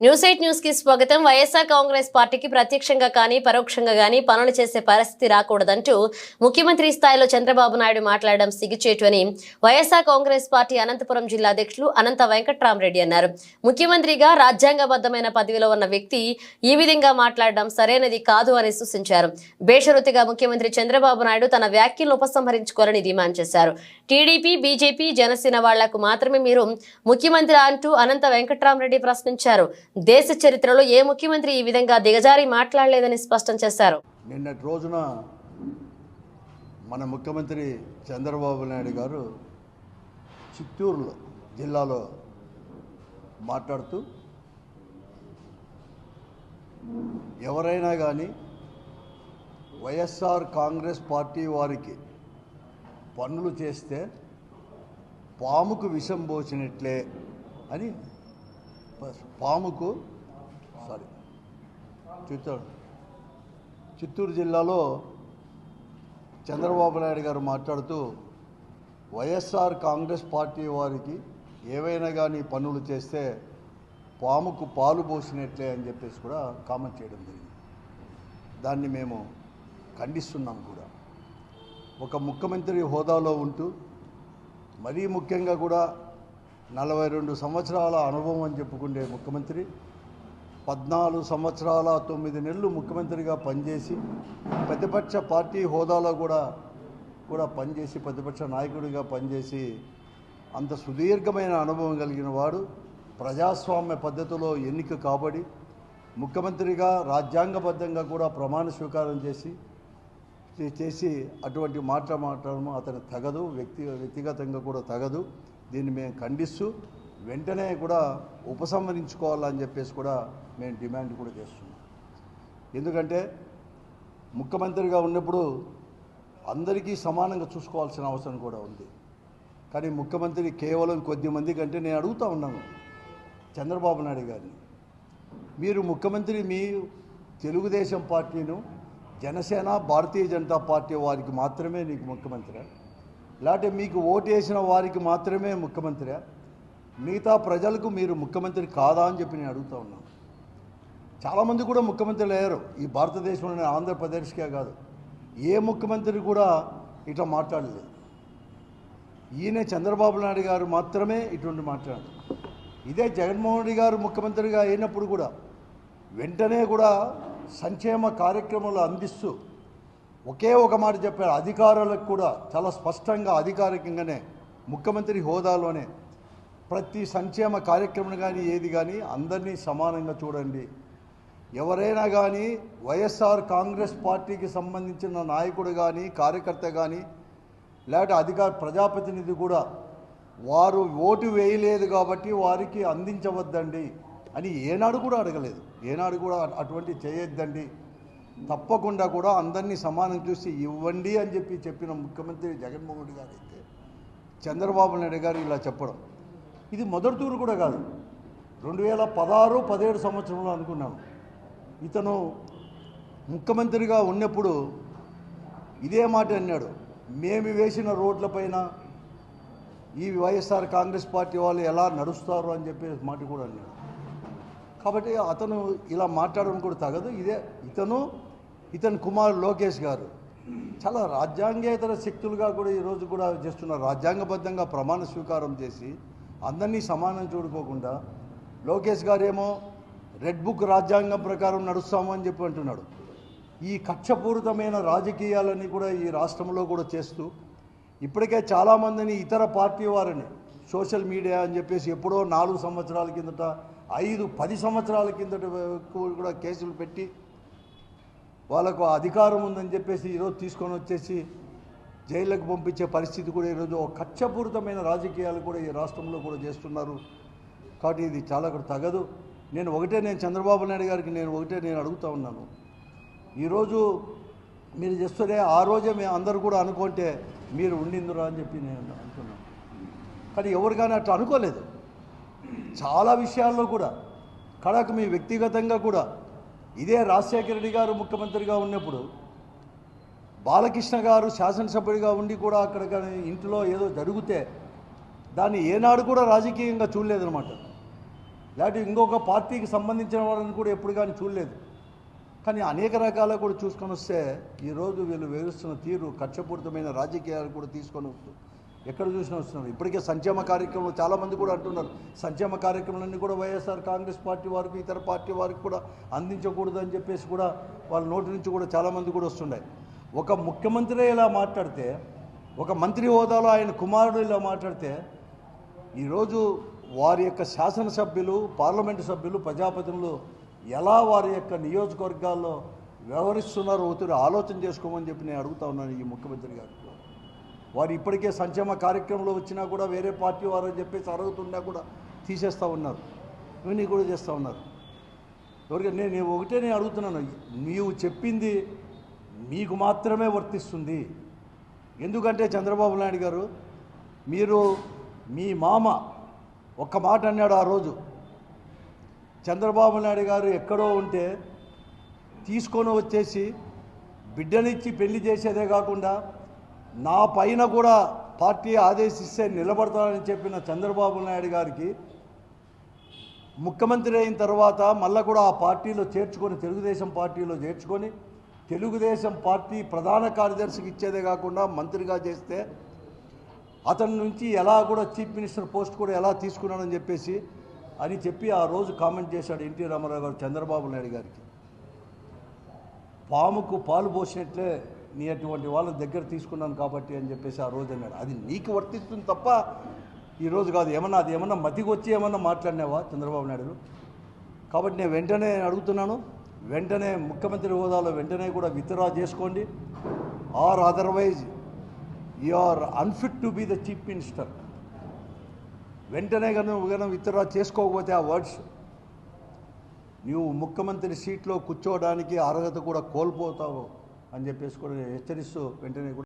News eight న్యూస్కి స్వాగతం. వైఎస్ఆర్ కాంగ్రెస్ పార్టీకి ప్రత్యక్షంగా కానీ పరోక్షంగా కానీ పనులు చేసే పరిస్థితి రాకూడదంటూ ముఖ్యమంత్రి స్థాయిలో చంద్రబాబు నాయుడు మాట్లాడడం సిగ్గుచేటు అని వైఎస్ఆర్ కాంగ్రెస్ పార్టీ అనంతపురం జిల్లా అధ్యక్షులు అనంత వెంకట్రామరెడ్డి అన్నారు. ముఖ్యమంత్రిగా రాజ్యాంగబద్ధమైన పదవిలో ఉన్న వ్యక్తి ఈ విధంగా మాట్లాడడం సరైనది కాదు అని సూచించారు. బేషరుతిగా ముఖ్యమంత్రి చంద్రబాబు నాయుడు తన వ్యాఖ్యలను ఉపసంహరించుకోవాలని డిమాండ్ చేశారు. టీడీపీ బీజేపీ జనసేన వాళ్ళకు మాత్రమే మీరు ముఖ్యమంత్రి అంటూ అనంత వెంకట్రామరెడ్డి ప్రశ్నించారు. దేశ చరిత్రలో ఏ ముఖ్యమంత్రి ఈ విధంగా దిగజారి మాట్లాడలేదని స్పష్టం చేశారు? నిన్నటి రోజున మన ముఖ్యమంత్రి చంద్రబాబు నాయుడు గారు చిత్తూరులో జిల్లాలో మాట్లాడుతూ ఎవరైనా కానీ వైఎస్ఆర్ కాంగ్రెస్ పార్టీ వారికి పనులు చేస్తే పాముకు విషం పోసినట్లే అని పాముకు సారీ చిత్తూరు చిత్తూరు జిల్లాలో చంద్రబాబు నాయుడు గారు మాట్లాడుతూ వైఎస్ఆర్ కాంగ్రెస్ పార్టీ వారికి ఏవైనా కానీ పనులు చేస్తే పాముకు పాలు పోసినట్లే అని చెప్పేసి కూడా కామెంట్ చేయడం జరిగింది. దాన్ని మేము ఖండిస్తున్నాం కూడా. ఒక ముఖ్యమంత్రి హోదాలో ఉంటూ మరీ ముఖ్యంగా కూడా నలభై రెండు సంవత్సరాల అనుభవం అని చెప్పుకునే ముఖ్యమంత్రి పద్నాలుగు సంవత్సరాల తొమ్మిది నెలలు ముఖ్యమంత్రిగా పనిచేసి ప్రతిపక్ష పార్టీ హోదాలో కూడా కూడా పనిచేసి ప్రతిపక్ష నాయకుడిగా పనిచేసి అంత సుదీర్ఘమైన అనుభవం కలిగిన వాడు ప్రజాస్వామ్య పద్ధతిలో ఎన్నిక కాబడి ముఖ్యమంత్రిగా రాజ్యాంగబద్ధంగా కూడా ప్రమాణ స్వీకారం చేసి చేసి అటువంటి మాట మాట్లాడడం అతను తగదు వ్యక్తి వ్యక్తిగతంగా కూడా తగదు. దీన్ని మేము ఖండిస్తూ వెంటనే కూడా ఉపసంహరించుకోవాలని చెప్పేసి కూడా మేము డిమాండ్ కూడా చేస్తున్నాం. ఎందుకంటే ముఖ్యమంత్రిగా ఉన్నప్పుడు అందరికీ సమానంగా చూసుకోవాల్సిన అవసరం కూడా ఉంది. కానీ ముఖ్యమంత్రి కేవలం కొద్ది మంది కంటే నేను అడుగుతా ఉన్నాను చంద్రబాబు నాయుడు గారిని. మీరు ముఖ్యమంత్రి మీ తెలుగుదేశం పార్టీను జనసేన భారతీయ జనతా పార్టీ వారికి మాత్రమే నీకు ముఖ్యమంత్రి. లేకపోతే మీకు ఓటు వేసిన వారికి మాత్రమే ముఖ్యమంత్రి. మిగతా ప్రజలకు మీరు ముఖ్యమంత్రి కాదా అని చెప్పి నేను అడుగుతా ఉన్నాను చాలామంది కూడా ముఖ్యమంత్రులు అయ్యారు ఈ భారతదేశంలోని ఆంధ్రప్రదేశ్కే కాదు. ఏ ముఖ్యమంత్రి కూడా ఇట్లా మాట్లాడలేదు. ఈయన చంద్రబాబు నాయుడు గారు మాత్రమే ఇటువంటి మాట్లాడారు. ఇదే జగన్మోహన్ రెడ్డి గారు ముఖ్యమంత్రిగా అయినప్పుడు కూడా వెంటనే కూడా సంక్షేమ కార్యక్రమాలు అందిస్తూ ఒకే ఒక మాట చెప్పారు అధికారులకు కూడా చాలా స్పష్టంగా అధికారికంగానే ముఖ్యమంత్రి హోదాలోనే ప్రతి సంక్షేమ కార్యక్రమం కానీ ఏది కానీ అందరినీ సమానంగా చూడండి. ఎవరైనా కానీ వైఎస్ఆర్ కాంగ్రెస్ పార్టీకి సంబంధించిన నాయకుడు కానీ కార్యకర్త కానీ లేకపోతే అధికార ప్రజాప్రతినిధి కూడా వారు ఓటు వేయలేదు కాబట్టి వారికి అందించవద్దండి అని ఏనాడు కూడా అడగలేదు. ఏనాడు కూడా అటువంటి చేయొద్దండి. తప్పకుండా కూడా అందరినీ సమానం చూసి ఇవ్వండి అని చెప్పి చెప్పిన ముఖ్యమంత్రి జగన్మోహన్ రెడ్డి గారు అయితే చంద్రబాబు నాయుడు గారు ఇలా చెప్పడం. ఇది మొదటి తూరు కూడా కాదు. రెండు వేల పదహారు పదిహేడు సంవత్సరంలో అనుకున్నాను ఇతను ముఖ్యమంత్రిగా ఉన్నప్పుడు ఇదే మాట అన్నాడు. మేము వేసిన రోడ్లపైన ఈ వైఎస్ఆర్ కాంగ్రెస్ పార్టీ వాళ్ళు ఎలా నడుస్తారు అని చెప్పే మాట కూడా అన్నాడు. కాబట్టి అతను ఇలా మాట్లాడడం కూడా తగదు. ఇదే ఇతను ఇతని కుమారుడు లోకేష్ గారు. చాలా రాజ్యాంగేతర శక్తులుగా కూడా ఈరోజు కూడా చేస్తున్నారు. రాజ్యాంగబద్ధంగా ప్రమాణ స్వీకారం చేసి అందరినీ సమానం చూడుకోకుండా లోకేష్ గారేమో రెడ్ బుక్ రాజ్యాంగం ప్రకారం నడుస్తాము అని చెప్పి అంటున్నాడు. ఈ కక్షపూరితమైన రాజకీయాలన్నీ కూడా ఈ రాష్ట్రంలో కూడా చేస్తూ ఇప్పటికే చాలామందిని ఇతర పార్టీ వారిని సోషల్ మీడియా అని చెప్పేసి ఎప్పుడో నాలుగు సంవత్సరాల కిందట ఐదు పది సంవత్సరాల కిందట కూడా కేసులు పెట్టి వాళ్ళకు అధికారం ఉందని చెప్పేసి ఈరోజు తీసుకొని వచ్చేసి జైళ్ళకు పంపించే పరిస్థితి కూడా ఈరోజు ఒక కక్షపూరితమైన రాజకీయాలు కూడా ఈ రాష్ట్రంలో కూడా చేస్తున్నారు. కాబట్టి ఇది చాలా కూడా తగదు. నేను ఒకటే నేను చంద్రబాబు నాయుడు గారికి నేను ఒకటే నేను అడుగుతా ఉన్నాను. ఈరోజు మీరు చేస్తుంటే ఆ రోజే మేము అందరూ కూడా అనుకుంటే మీరు ఉండిందిరా అని చెప్పి నేను అనుకున్నాను. కానీ ఎవరు కానీ అట్లా అనుకోలేదు. చాలా విషయాల్లో కూడా కడకు మీ వ్యక్తిగతంగా కూడా ఇదే రాజశేఖర రెడ్డి గారు ముఖ్యమంత్రిగా ఉన్నప్పుడు బాలకృష్ణ గారు శాసనసభ్యుడిగా ఉండి కూడా అక్కడ కానీ ఇంట్లో ఏదో జరిగితే దాన్ని ఏనాడు కూడా రాజకీయంగా చూడలేదనమాట లేకపోతే ఇంకొక పార్టీకి సంబంధించిన వాళ్ళని కూడా ఎప్పుడు కానీ చూడలేదు. కానీ అనేక రకాల కూడా చూసుకొని వస్తే ఈరోజు వీళ్ళు వేరుస్తున్న తీరు కక్షపూరితమైన రాజకీయాలు కూడా తీసుకొని వస్తుంది ఎక్కడ చూసినా వస్తున్నారు ఇప్పటికే సంక్షేమ కార్యక్రమంలో చాలామంది కూడా అంటున్నారు. సంక్షేమ కార్యక్రమాలన్నీ కూడా వైఎస్ఆర్ కాంగ్రెస్ పార్టీ వారికి ఇతర పార్టీ వారికి కూడా అందించకూడదు అని చెప్పేసి కూడా వాళ్ళ నోటి నుంచి కూడా చాలామంది కూడా వస్తున్నాయి. ఒక ముఖ్యమంత్రి ఇలా మాట్లాడితే ఒక మంత్రి హోదాలో ఆయన కుమారుడు ఇలా మాట్లాడితే ఈరోజు వారి యొక్క శాసనసభ్యులు పార్లమెంటు సభ్యులు ప్రజాప్రతినిధులు ఎలా వారి యొక్క నియోజకవర్గాల్లో వ్యవహరిస్తున్నారో ఒత్తిడి ఆలోచన చేసుకోమని చెప్పి నేను అడుగుతా ఉన్నాను ఈ ముఖ్యమంత్రి గారికి వారు ఇప్పటికే సంక్షేమ కార్యక్రమంలో వచ్చినా కూడా వేరే పార్టీ వారు అని చెప్పేసి అరుగుతున్నా కూడా తీసేస్తూ ఉన్నారు. ఇవన్నీ కూడా చేస్తూ ఉన్నారు. ఎవరికి నేను నేను ఒకటే నేను అడుగుతున్నాను. నీవు చెప్పింది మీకు మాత్రమే వర్తిస్తుంది. ఎందుకంటే చంద్రబాబు నాయుడు గారు మీరు మీ మామ ఒక్క మాట అన్నాడు ఆ రోజు. చంద్రబాబు నాయుడు గారు ఎక్కడో ఉంటే తీసుకొని వచ్చేసి బిడ్డనిచ్చి పెళ్ళి చేసేదే కాకుండా నా పైన కూడా పార్టీ ఆదేశిస్తే నిలబడతానని చెప్పిన చంద్రబాబు నాయుడు గారికి ముఖ్యమంత్రి అయిన తర్వాత మళ్ళీ కూడా ఆ పార్టీలో చేర్చుకొని తెలుగుదేశం పార్టీలో చేర్చుకొని తెలుగుదేశం పార్టీ ప్రధాన కార్యదర్శికి ఇచ్చేదే కాకుండా మంత్రిగా చేస్తే అతని నుంచి ఎలా కూడా చీఫ్ మినిస్టర్ పోస్ట్ కూడా ఎలా తీసుకున్నాడని చెప్పేసి అని చెప్పి ఆ రోజు కామెంట్ చేశాడు ఎన్టీ రామారావు గారు చంద్రబాబు నాయుడు గారికి. పాముకు పాలు పోసినట్లే నీ అటువంటి వాళ్ళ దగ్గర తీసుకున్నాను కాబట్టి అని చెప్పేసి ఆ రోజు అన్నాడు. అది నీకు వర్తిస్తుంది తప్ప ఈరోజు కాదు. ఏమన్నా అది ఏమన్నా మతికి వచ్చి ఏమన్నా మాట్లాడినావా చంద్రబాబు నాయుడు? కాబట్టి నేను వెంటనే అడుగుతున్నాను. వెంటనే ముఖ్యమంత్రి హోదాలో వెంటనే కూడా విత్డ్రా చేసుకోండి. Or otherwise you are unfit to be the chief minister వెంటనే కనుక విత్డ్రా చేసుకోకపోతే ఆ వర్డ్స్ నువ్వు ముఖ్యమంత్రి సీట్లో కూర్చోవడానికి అర్హత కూడా కోల్పోతావు. అని చెప్పేసి కూడా నేను హెచ్చరిస్తూ వెంటనే కూడా